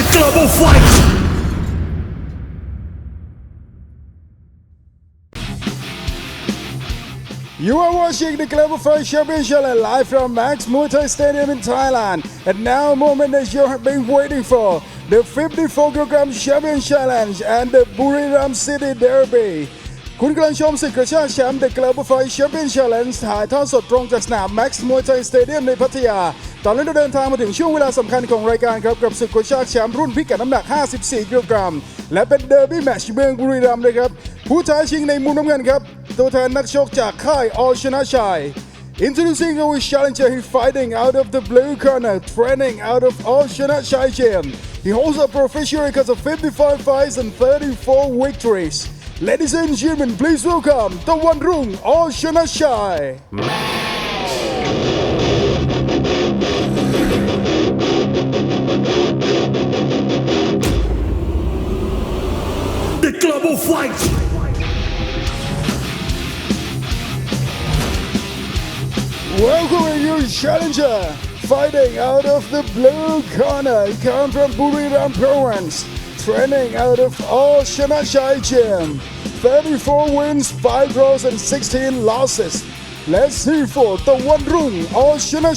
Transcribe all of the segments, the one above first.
The Global Fight! You are watching the Global Fight Championship live from Max Muay Thai Stadium in Thailand. And now a moment that you have been waiting for. The 54 kg Champion Challenge and the Buriram City Derby คุณกำลังชมศึกกระชากแชมป์ The Global Fight Champion Challenge ถ่ายทอดสดตรงจากสนาม Max Muay Thai Stadium ในพัทยา ตอนนี้เราเดินทางมาถึงช่วงเวลาสำคัญของรายการครับ กับศึกกระชากแชมป์รุ่นพิกัดน้ำหนัก 54 กิโลกรัม และเป็นเดอร์บี้แมตช์เมืองบุรีรัมย์นะครับ ผู้ท้าชิงในมุมน้ำเงินครับ ตัวแทนนักชกจากค่ายอชนะชัย Introducing our challenger, he's fighting out of the blue corner, training out of All Shana Chai Gym. He holds a professional record of 55 fights and 34 victories. Ladies and gentlemen, please welcome the one room All Shana Chai. Global Fight! Welcoming your challenger, fighting out of the blue corner. He comes from Buriram province, training out of All Shana Chai Gym. 34 wins, 5 draws, and 16 losses. Let's see for the one room All Shana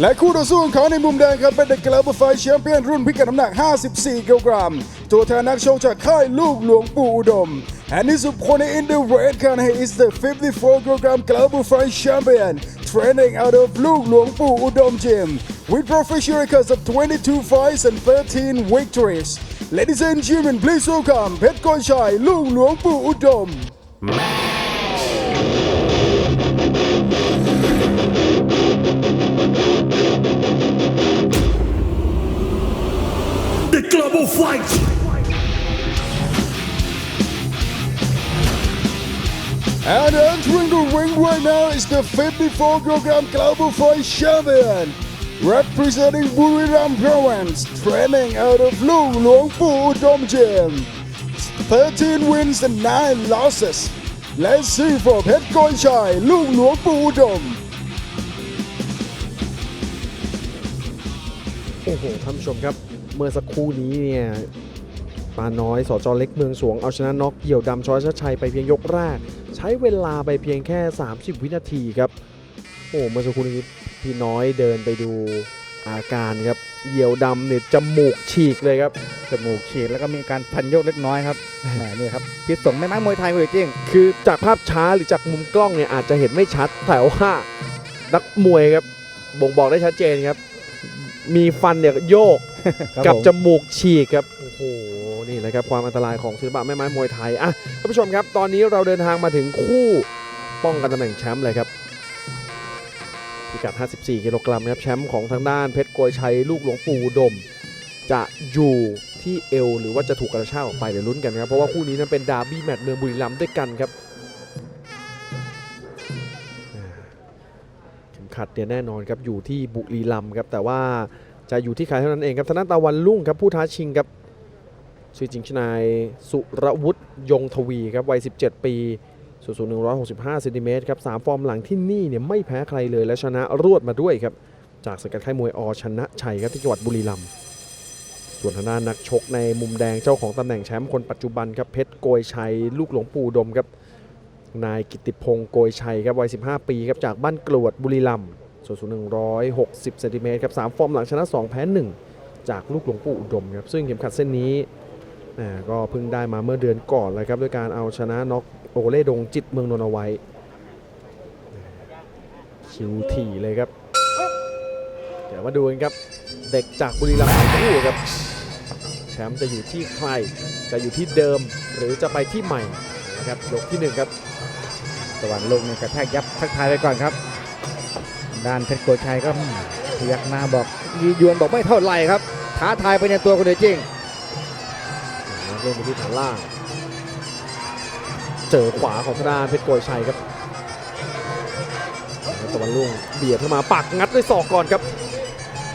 และคู่ต่อสู้ของเขาในมุมแดงครับเป็น The Global Fight Champion รุ่นพิกัดน้ำหนัก 54 กิโลกรัม ตัวแทนนักชกจากค่ายลูกหลวงปู่อุดม And his opponent in the red corner is the 54 kilogram Global Fight Champion training out of ลูกหลวงปู่อุดม Gym with professional records of 22 fights and 13 victories Ladies and gentlemen please welcome เพชรกอน ชัยลูกหลวงปู่อุดม The Global Fight! And entering the ring right now is the 54 kilogram Global Fight Champion. Representing Buriram Province, training out of Lu Luang Pu Dom Gym. 13 wins and 9 losses. Let's see for Pet Koi Chai, Lu Luang Pu Dom. โอ้โหท่านผู้ชมครับ เมื่อสักครู่นี้เนี่ยปาน้อยสจเล็กเมืองสวงเอาชนะน็อกเหี่ยวดำชอยชาชัยไปเพียงยกแรก ใช้เวลาไปเพียงแค่ 30 วินาทีครับ โอ้เมื่อสักครู่นี้พี่น้อยเดินไปดูอาการครับเหี่ยวดำเนี่ยจมูกฉีกเลยครับ จมูกฉีดแล้วก็มีการพันโยกเล็กน้อยครับ แหมนี่ครับพิษสงไม่ไม้มวยไทยคุณจริง คือจากภาพช้าหรือจากมุมกล้องเนี่ยอาจจะเห็นไม่ชัดแต่ว่านักมวยครับบ่งบอกได้ชัดเจนครับ มีฟันเนี่ยโยกครับกับผม จมูกฉีกครับโอ้โหนี่แหละครับความอันตรายของศิลปะแม่ไม้มวยไทยอะท่านผู้ชมครับ ตอนนี้เราเดินทางมาถึงคู่ป้องกันตำแหน่งแชมป์เลยครับพิกัด 54 กิโลกรัมครับแชมป์ของทางด้านเพชรโกยชัยลูกหลวงปู่อุดม จะอยู่ที่เอวหรือว่าจะถูกกระชากออกไปเดี๋ยวลุ้นกันครับเพราะว่าคู่นี้นั้นเป็นดาร์บี้แมตช์เมืองบุรีรัมย์ด้วยกันครับ ขัดเนี่ยแน่นอนครับอยู่ที่บุรีรัมย์ครับแต่ว่าจะอยู่ที่ใครเท่านั้นเองครับธนาตะวันลุ่งครับผู้ท้าชิงครับชื่อจริงชนายสุรวุฒิยงทวีครับวัย 17 ปีสูงสูง165เซนติเมตรครับสามฟอร์มหลังที่นี่เนี่ยไม่แพ้ใครเลยและชนะรวดมาด้วยครับจากสังกัดค่ายมวยอชนะชัยครับที่จังหวัดบุรีรัมย์ส่วนทางด้านนักชกในมุมแดงเจ้าของตำแหน่งแชมป์คนปัจจุบันครับเพชรโกยชัยลูกหลวงปู่ดมครับ นายกิติพงศ์โกยชัยครับวัย 15 ปีครับจากบ้านกรวดบุรีรัมย์ส่วนสูง 160เซนติเมตรครับ3ฟอร์มหลังชนะ 2 แพ้ 1 จากลูกหลวงปู่อุดมครับซึ่งเข็มขัดเส้นนี้ก็เพิ่งได้มาเมื่อเดือนก่อนเลยครับด้วยการเอาชนะน็อกโอเล่ดงจิตเมืองนนท์เอาไว้คิวถี่เลยครับ เดี๋ยวมาดูกันครับ เด็กจากบุรีรัมย์คู่ครับแชมป์จะอยู่ที่ใคร จะอยู่ที่เดิมหรือจะไปที่ใหม่นะครับยกที่หนึ่งครับ ๆตะวันลงเนี่ยกระแทกยับทักทายไปก่อนครับ ด้านเพชรโกชัยก็อืมพยักหน้าบอกยียวนบอกไม่เท่าไหร่ครับท้าทายไปในตัวคุณจริงเล่นไปที่ฐานล่างเจอขวาของธนาเพชรโกยชัยครับแล้วตะวันลุ่งเบียดเข้ามาปักงัดด้วยศอกก่อนครับ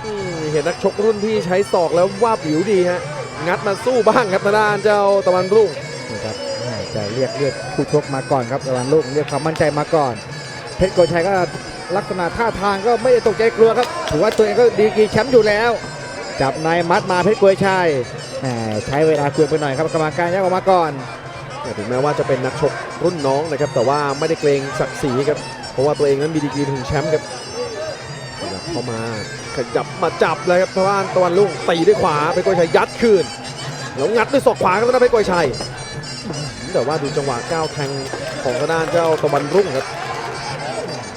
อืมเห็นนักชกรุ่นพี่ใช้ศอกแล้วว่าบวิวดีฮะงัดมาสู้บ้างครับทางด้านเจ้าตะวันรุ่งนี่ครับ แหม่จะเรียกเรียกผู้ชกมาก่อนครับตะวันลูกเรียกความมั่นใจมาก่อน เพชรโกชัยก็ลักษณะท่าทางก็ไม่ได้ตกใจกลัวครับถือว่าตัวเองก็ดีกีแชมป์อยู่แล้ว จับในมัดมาเพชรกวยชัยใช้เวลาคุยไปหน่อยครับกรรมการแยกออกมาก่อนถึงแม้ว่าจะเป็นนักชกรุ่นน้องนะครับ แต่ว่าไม่ได้เกรงศักดิ์ศรีครับเพราะว่าตัวเองนั้นมีดีกรีถึงแชมป์ครับเข้ามาขยับมาจับเลยครับทางด้านตะวันลุ่งตีด้วยขวาเพชรกวยชัยยัดคืนแล้วงัดด้วยศอกขวาครับทางด้านเพชรกวยชัย แต่ว่าดูจังหวะก้าวแทงของทางด้านเจ้าตะวันรุ่งครับ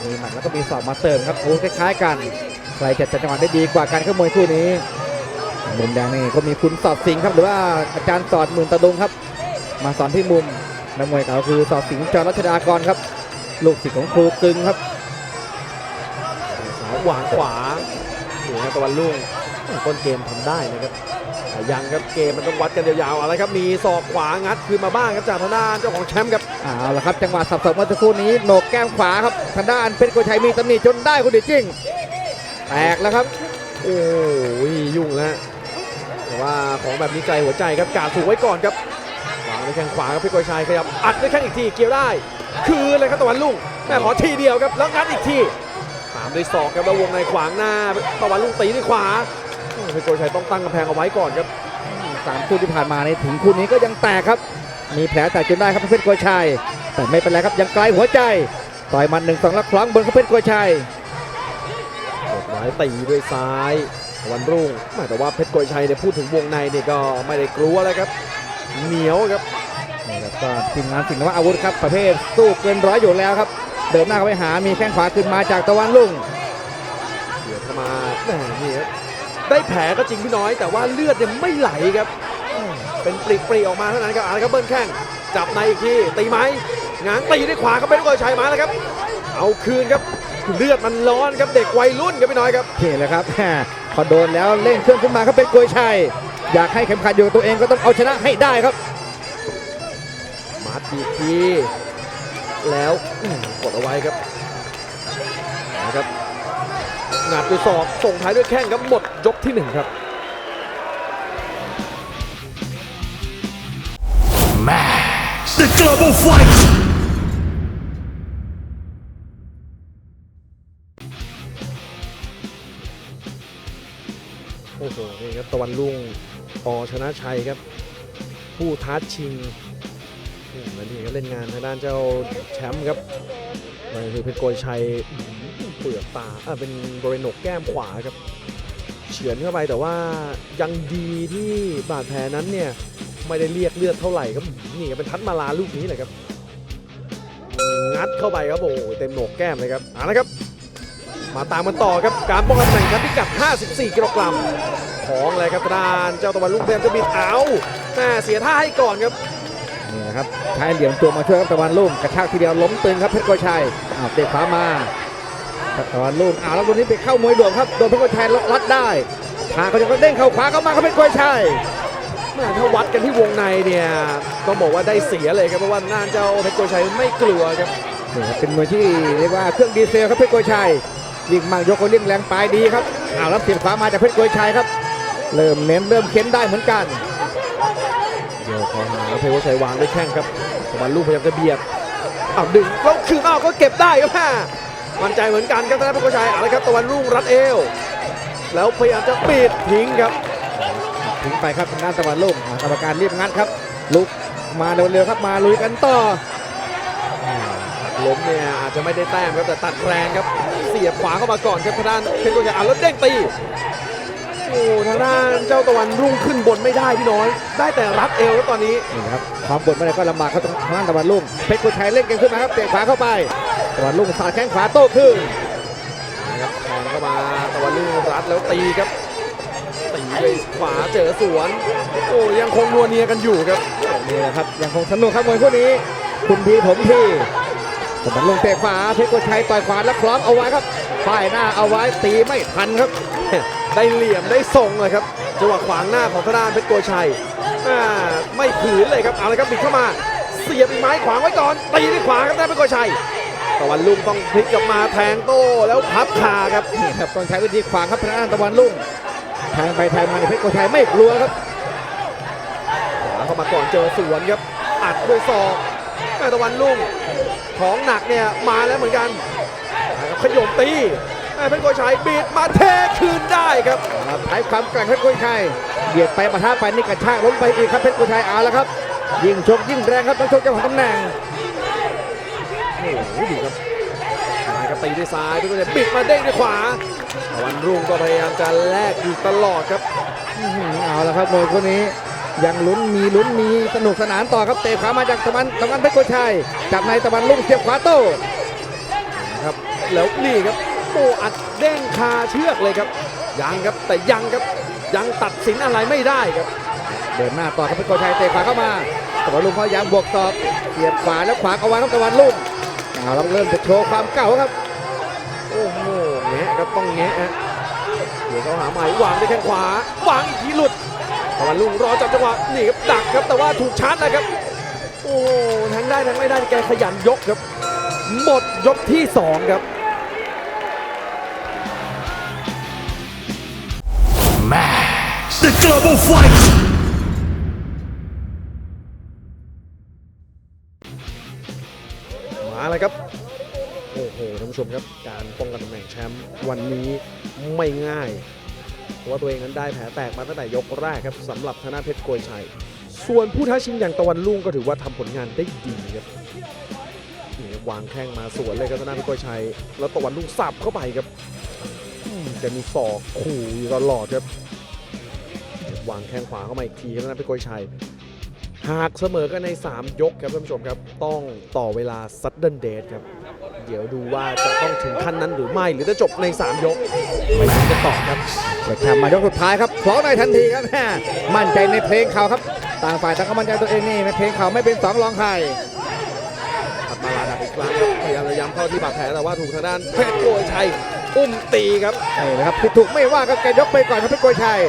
มีหมัดแล้วก็มีศอกมาเติมครับโอ้คล้ายๆกันใครจะจัดจังหวะได้ดีกว่าการเข้ามวยคู่นี้มุมแดงนี่ก็มีคุณสอดสิงห์ครับหรือว่าอาจารย์สอดหมื่นตะดงครับ มาสอนที่มุมนักมวยเก่าคือสอดสิงห์จอรัชดากรครับ ลูกศิษย์ของครูกึงครับสาวหวางขวาดูครับตะวันลุ่ง ต้นเกมทำได้นะครับแต่ยังครับเกมมันต้องวัดกันยาวๆอะไรครับมีศอกขวางัดคืนมาบ้างครับจากทางด้านเจ้าของแชมป์ครับเอาละครับจังหวะสับสอกเมื่อสักครู่นี้โหนกแก้มขวาครับทางด้านเพชรโกชัยมีตำหนิจนได้คุณเดชจิ้งแตกแล้วครับโอ้ยยุ่งแล้วแต่ว่าของแบบนี้ใจหัวใจครับกาดถูกไว้ก่อนครับวางด้วยแข้งขวาครับพี่กวยชัยขยับอัดด้วยแข้งอีกทีเกี่ยวได้ คืนเลยครับตะวันลุ่งแม่ขอทีเดียวครับแล้วงัดอีกทีตามด้วยศอกครับแล้ววงในขวางหน้าตะวันลุ่งตีด้วยขวา โอ้พี่กวยชัยต้องตั้งกำแพงเอาไว้ก่อนครับสามคู่ที่ผ่านมาในถึงคู่นี้ก็ยังแตกครับ มีแผลแตกจนได้ครับเพชรโกชัย แต่ไม่เป็นไรครับยังไกลหัวใจ ต่อยหมันหนึ่งสองแล้วคล้องบนครับเพชรโกชัยกดไว้ตีด้วยซ้ายตะวันรุ่งแม่แต่ว่าเพชรโกยชัยเนี่ยพูดถึงวงในเนี่ยก็ไม่ได้กลัวแล้วครับ เหนียวครับนี่ครับก็ทีมงานสิงห์นวอาวุธครับประเภทสู้เกินร้อยอยู่แล้วครับ เดินหน้าเข้าไปหามีแข้งขวาขึ้นมาจากตะวันลุ่งเดือดเข้ามาแหมนี่ครับ ได้แผลก็จริงพี่น้อยแต่ว่าเลือดเนี่ยไม่ไหลครับ เป็นปริปรีออกมาเท่านั้นครับเอาละครับเบิ้ลแข้งจับในอีกทีตีไหมง้างตีด้วยขวาครับเพชรโกยชัยมาแล้วครับ เอาคืนครับเลือดมันร้อนครับเด็กวัยรุ่นครับพี่น้อยครับนี่แหละครับพอโดนแล้วเร่งเครื่องขึ้นมาครับเป็นโกยชัย อยากให้เข็มขัดอยู่กับตัวเองก็ต้องเอาชนะให้ได้ครับ มาทีกทีแล้วอื้อกดเอาไว้ครับนะครับ งัดด้วยศอกส่งท้ายด้วยแข้งครับหมดยกที่หนึ่งครับ The Global Fight! โอ้โหนี่ครับตะวันรุ่งปอชนะชัยครับ ผู้ท้าชิงอืมและนี่ก็เล่นงานทางด้านเจ้าแชมป์ครับนั่นคือเพชรโกยชัยอื้อหือ เปลือกตาอ่าเป็นบริเวณหนกแก้มขวาครับเฉือนเข้าไปแต่ว่ายังดีที่บาดแผลนั้นเนี่ยไม่ได้เรียกเลือดเท่าไหร่ครับนี่ครับเป็นทัดมาลาลูกนี้แหละครับงัดเข้าไปครับโอ้โหเต็มโหนกแก้มเลยครับเอาละครับ มาตามกันต่อครับการป้องกันแข่งขันพิกัด 54 กิโลกรัมของเลยครับด้านเจ้าตะวันลูกเต็มจะบิดเอาแม่เสียท่าให้ก่อนครับนี่นะครับใช้เหลี่ยมตัวมาช่วยครับตะวันลุ่งกระชากทีเดียวล้มตึงครับเพชรโกชัยอ้าวเตะขวามา ตะวันลุ่งอ้าวแล้วตัวนี้ไปเข้ามวยด่วนครับโดนเพชรโกชัยรัดได้ทางเขาจะเด้งเข้าขวาเข้ามาครับเพชรโกชัยแม่ถ้าวัดกันที่วงในเนี่ยต้องบอกว่าได้เสียเลยครับเพราะว่าน่านเจ้าเพชรโกชัยไม่กลัวครับนี่ครับเป็นมวยที่เรียกว่าเครื่องดีเซลครับเพชรโกชัยยิงมากยกก็เลี่ยงแรงปลายดีครับอ้าวแล้วเสียบขวามาจากเพชรโกชัยครับ เริ่มเน้นเริ่มเค้นได้เหมือนกันเดี๋ยวขอหาเพชรโกชัยวางด้วยแข้งครับตะวันลูกพยายามจะเบียดเอาดึงแล้วคืนเอาก็เก็บได้ครับแม่มั่นใจเหมือนกันครับทางด้านเพชรโกชัยเอาละครับตะวันรุ่งรัดเอว แล้วพยายามจะปิดทิ้งครับถึงไปครับทางด้านตะวันลุ่งอ่ากรรมการรีบงัดครับ ลุกมาเร็วๆครับมาลุยกันต่อล้มเนี่ยอาจจะไม่ได้แต้มครับแต่ตัดแรงครับ เสียบขวาเข้ามาก่อนครับทางด้านเพชรโกชัยอะแล้วเด้งตีโอ้ทางด้านเจ้าตะวันรุ่งขึ้นบนไม่ได้พี่น้อย ได้แต่รัดเอวครับตอนนี้นี่นะครับความบดไม่ได้ก็ลำบากครับทางด้านตะวันลุ่งเพชรโกชัยเล่นเกมขึ้นมาครับเตะขวาเข้าไป ตะวันลุ่งสาดแข้งขวาโต้ขึ้นนะครับแทงเข้ามาตะวันรุ่งรัดแล้วตีครับตีด้วยขวาเจอสวนโอ้ยังคงนัวเนียกันอยู่ครับนี่แหละครับยังคงสนุกครับมวยคู่นี้ คุณพีผมพีตะวันลุ่งเตะขวาเพชรโกชัยต่อยขวาแล้วคล้องเอาไว้ครับป้ายหน้าเอาไว้ตีไม่ทันครับ ได้เหลี่ยมได้ทรงเลยครับจังหวะขวางหน้าของทางด้านเพชรโกชัยอ่าไม่ผืนเลยครับเอาเลยครับบิดเข้ามาเสียบอีกไม้ขวางไว้ก่อนตีด้วยขวาครับได้านเพชรโกชัย ตะวันลุงต้องพลิกกลับมาแทงโต้แล้วพับคาครับนี่ครับต้องใช้วิธีขวางครับทางด้านตะวันลุ่งแทงไปแทงมาในเพชรโกชัยไม่กลัวครับขวาเข้ามาก่อนเจอสวนครับอัดด้วยศอกแม่ตะวันลุงของหนักเนี่ยมาแล้วเหมือนกันขยมตีแม่เพชรโกชัยบีดมาเทคืนได้ครับใช้ความแกร่งเพชรโกชัยเบียดไปปะทะไปนี่กระชากล้มไปอีกครับเพชรโกชัยเอาละครับ ยิ่งชกยิ่งแรงครับต้องชกเจ้าของตำแหน่ง อ้โหดูครับนายก็ตีด้วยซ้ายเพชรโกชัยบิดมาเด้งด้วยขวาตะวันรุ่งก็พยายามจะแลกอยู่ตลอดครับอื้อหือเอาละครับมวยคู่นี้ยังลุ้นมีลุ้นมีสนุกสนานต่อครับเตะขวามาจากตะวันตะวันเพชรกุยชัยจับในตะวันลุ่งเสียบขวาโต้ครับแล้วนี่ครับโอ้อัดเด้งคาเชือกเลยครับยังครับแต่ยังครับยังตัดสินอะไรไม่ได้ครับ เดินหน้าต่อครับเพชรกุยชัยเตะขวาเข้ามาตะวันลุ่งพยายามบวกตอบเสียบขวาแล้วขวาเอาไว้ครับตะวันลุ่ง เอาละเริ่มจะโชว์ความเก่าครับ โอ้โหแงะครับต้องแงะฮะเดี๋ยวเขาหาใหม่วางด้วยแข้งขวาวางอีกทีหลุดตะวันลุงรอจับจังหวะนี่ครับดักครับแต่ว่าถูกชาร์จนะครับ โอ้โหทั้งได้ทั้งไม่ได้แกขยันยกครับ หมดยกที่สองครับ Max. The Global Fight. เลยครับ โอ้โหท่านผู้ชมครับ การป้องกันตำแหน่งแชมป์วันนี้ไม่ง่าย เพราะว่าตัวเองนั้นได้แผลแตกมาตั้งแต่ยกแรกครับสำหรับธนาเพชรโกยชัย ส่วนผู้ท้าชิงอย่างตะวันลุ่งก็ถือว่าทำผลงานได้ดีครับนี่ครับวางแข้งมาสวนเลยครับธนาเพชรโกยชัย แล้วตะวันลุ่งสับเข้าไปครับอืมแกมีศอกขู่อยู่ตลอดครับ วางแข้งขวาเข้ามาอีกทีครับธนาเพชรโกยชัย หากเสมอกันใน 3 ยกครับท่านผู้ชมครับ ต้องต่อเวลาซัดเดิลเดทครับ เดี๋ยวดูว่าจะต้องถึงขั้นนั้นหรือไม่ หรือจะจบใน 3 ยกไม่รู้จะตอบครับเปิดแคมมายกสุดท้ายครับคล้องในทันทีครับแม่มั่นใจในเพลงเขาครับ ต่างฝ่ายต่างก็มั่นใจตัวเองนี่ในเพลงเขาไม่เป็นสองรองใครถัดมาลาดับอีกครั้งครับพยายามจะย้ำเข้าที่บาดแผลแต่ว่าถูกทางด้านเพชรโกยชัยอุ้มตีครับนี่นะครับผิดถูกไม่ว่าครับแกยกไปก่อนครับเพชรโกยชัย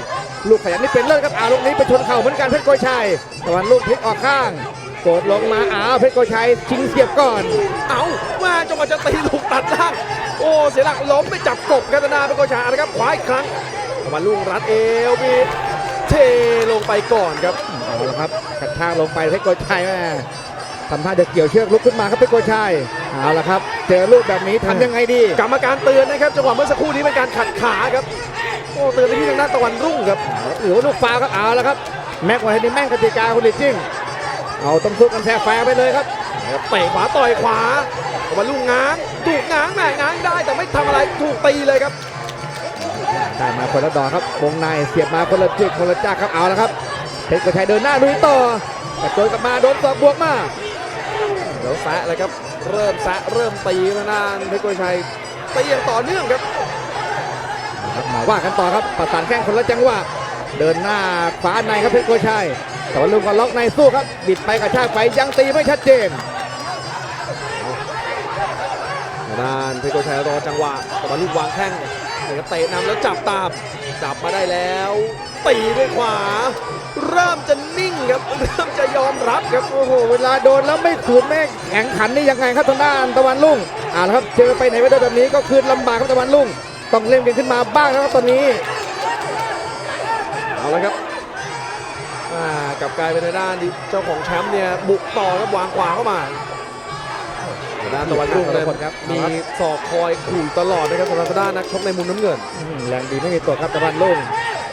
ลูกขยันนี่เป็นเลิศครับอาลูกนี้ไปชนเข่าเหมือนกันเพชรโกยชัยตะวันลูกพลิกออกข้าง โกดลงมาอ้าวเพชรโกยชัยชิงเสียบก่อน เอามาจังหวะจะตีลูกตัดล่างโอ้เสียหลักล้มไปจับกบกันนาเพชรโกยชัยเอาละครับขวาอีกครั้งตะวันลุงรัดเอวบีบเทลงไปก่อนครับเอาละครับกระชากลงไปเพชรโกยชัยแม่ทำท่าจะเกี่ยวเชือกลุกขึ้นมาครับเพชรโกยชัยเอาละครับ เจอลูกแบบนี้ทำยังไงดี กรรมการเตือนนะครับจังหวะเมื่อสักครู่นี้เป็นการขัดขาครับ โอ้เตือนไปที่ทางด้านตะวันรุ่งครับหรือว่าลูกฟาวล์ครับเอาละครับ แม็กวันนี้แม่งกติกาคุณลิจิ้งเอาต้องสู้กันแท้แฟร์ไปเลยครับเตะขวาต่อยขวาตะวันรุ่งง้างถูกง้างแหม่ง้างได้แต่ไม่ทำอะไรถูกตีเลยครับได้มาคนละดอกครับวงในเสียบมาคนละจึกคนละจักครับเอาละครับเพชรกระชัยเดินหน้าลุยต่อกระโจนกลับมาโดนสอบบวกมาเดี๋ยวแซะเลยครับ เริ่มแซะเริ่มตีทางด้านเพชรโกยชัยตีอย่างต่อเนื่องครับครับ มาว่ากันต่อครับประสานแข้งคนละจังหวะเดินหน้าขวาในครับเพชรโกชัยแต่ว่าลุงก็ล็อกในสู้ครับ บิดไปกระชากไปยังตีไม่ชัดเจนทางด้านเพชรโกชัยรอจังหวะตะวันลูกวางแข้งนี่ครับเตะนำแล้วจับตามจับมาได้แล้วตีด้วยขวา เริ่มจะนิ่งครับเริ่มจะยอมรับครับโอ้โหเวลาโดนแล้วไม่ขืนไม่แข็งขันนี่ยังไงครับทางด้านตะวันลุ่งอ่าละครับเจอไปไหนไม่ได้แบบนี้ก็คืนลำบากครับตะวันลุ่ง ต้องเล่นกันขึ้นมาบ้างนะครับตอนนี้เอาละครับอ่ากลับกลายเป็นทางด้านที่เจ้าของแชมป์เนี่ยบุกต่อครับวางขวาเข้ามาทางด้านตะวันรุ่งเลยครับมีศอกคอยขู่ตลอดนะครับสำหรับทางด้านนักชกในมุมน้ำเงินอืมแรงดีไม่มีตกครับตะวันลุ่ง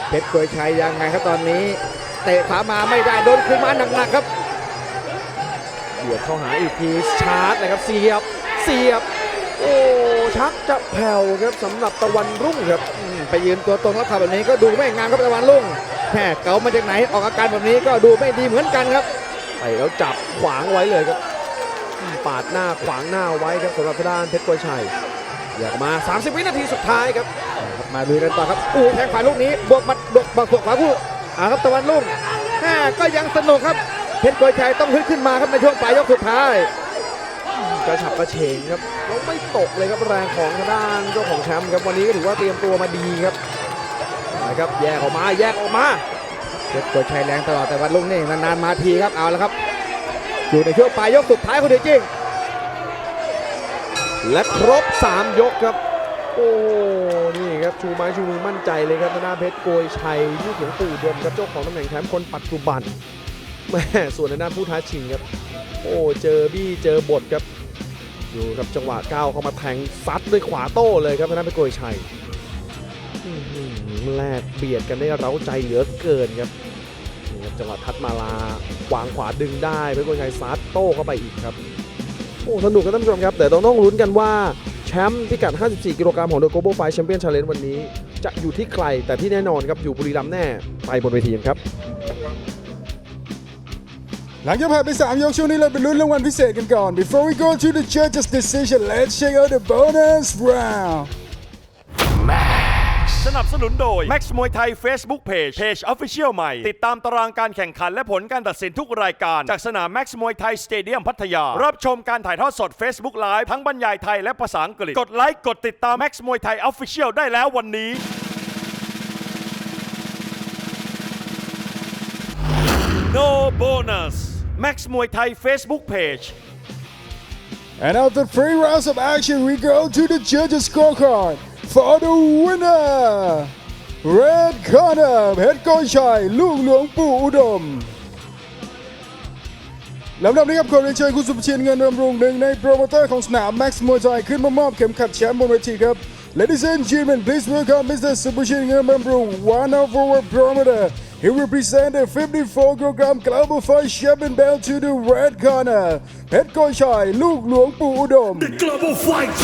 เพชรกวยชัยยังไงครับตอนนี้เตะขามาไม่ได้โดนคืนมาหนักๆครับเบียดเข้าหาอีกทีชาร์จนะครับเสียบเสียบ โอ้ชักจะแผ่วครับสำหรับตะวันรุ่งครับอืมไปยืนตัวตรงแล้วขับแบบนี้ก็ดูไม่งามครับตะวันลุ่งแค่เก๋ามาจากไหนออกอาการแบบนี้ก็ดูไม่ดีเหมือนกันครับไปแล้วจับขวางไว้เลยครับอืมปาดหน้าขวางหน้าไว้ครับสำหรับทางด้านเพชรกวยชัยอยากมา 30 วินาทีสุดท้ายครับครับมาดูกันต่อครับอู้แทงขวาลูกนี้บวกหมัดบวกบักบวกขวาคู่อ่าครับตะวันลุ่งแม่ก็ยังสนุกครับเพชรกวยชัยต้องฮึดขึ้นมาครับในช่วงปลายยกสุดท้าย ระฉับกระเฉงครับแล้วไม่ตกเลยครับแรงของทางด้านเจ้าของแชมป์ครับวันนี้ก็ถือว่าเตรียมตัวมาดีครับนะครับแยกออกมาแยกออกมาเพชรกวยชัยแรงตลอดแต่วันลุ่งนี่นานๆมาทีครับเอาละครับ อยู่ในช่วงปลายยกสุดท้ายคุณเดจิ้งและครบ 3 ยกครับ โอ้นี่ครับชูไม้ชูมือมั่นใจเลยครับทางด้านเพชรโกยชัยลูกของปู่ดมครับเจ้าของตำแหน่งแชมป์คนปัจจุบันแม่ส่วนทางด้านผู้ท้าชิงครับ โอ้เจอบี้เจอบทครับ อยู่กับจังหวะก้าวเข้ามาแทงซัดด้วยขวาโต้เลยครับทางด้านเพชรโกยชัยอื้อแลกเบียดกันได้เร้าใจเหลือเกินครับจังหวะทัดมาลาวางขวาดึงได้เพชรโกยชัยซัดโต้เข้าไปอีกครับโอ้สนุกกันท่านผู้ชมครับ แต่ต้องต้องลุ้นกันว่าแชมป์พิกัด 54 กิโลกรัมของ The Global Fight Champion Challenge วันนี้ จะอยู่ที่ใครแต่ที่แน่นอนครับอยู่บุรีรัมย์แน่ไปบนเวทีครับ หลังจากผ่านไป 3 ยกช่วงนี้เราไปลุ้นรางวัลพิเศษกันก่อน Before we go to the judges decision let's check out the bonus round สนับสนุนโดย Max มวยไทย Facebook Page Page Official ใหม่ ติดตามตารางการแข่งขันและผลการตัดสินทุกรายการ จากสนาม Max มวยไทยสเตเดียมพัทยา รับชมการถ่ายทอดสด Facebook Live ทั้งบรรยายไทยและภาษาอังกฤษ กดไลค์ กดติดตาม Max มวยไทย Official ได้แล้ววันนี้ No bonus Max มวยไทย Facebook Page And after three rounds of action, we go to the judges' scorecard for the winner. Red corner เพชรโกยชัยลูกหลวงปู่อุดม ลำดับนี้ครับขอเรียนเชิญคุณสุภเชียนเงินบำรุงหนึ่งในโปรโมเตอร์ของสนาม Max มวยไทยขึ้นมามอบเข็มขัดแชมป์บนเวทีครับ Ladies and gentlemen, please welcome Mr. Subhashin Ngamambrung, one of our promoter. He represents the 54 kilogram global fight champion belt to the red corner. เพชรโกยชัยลูกหลวงปู่อุดม The Global Fight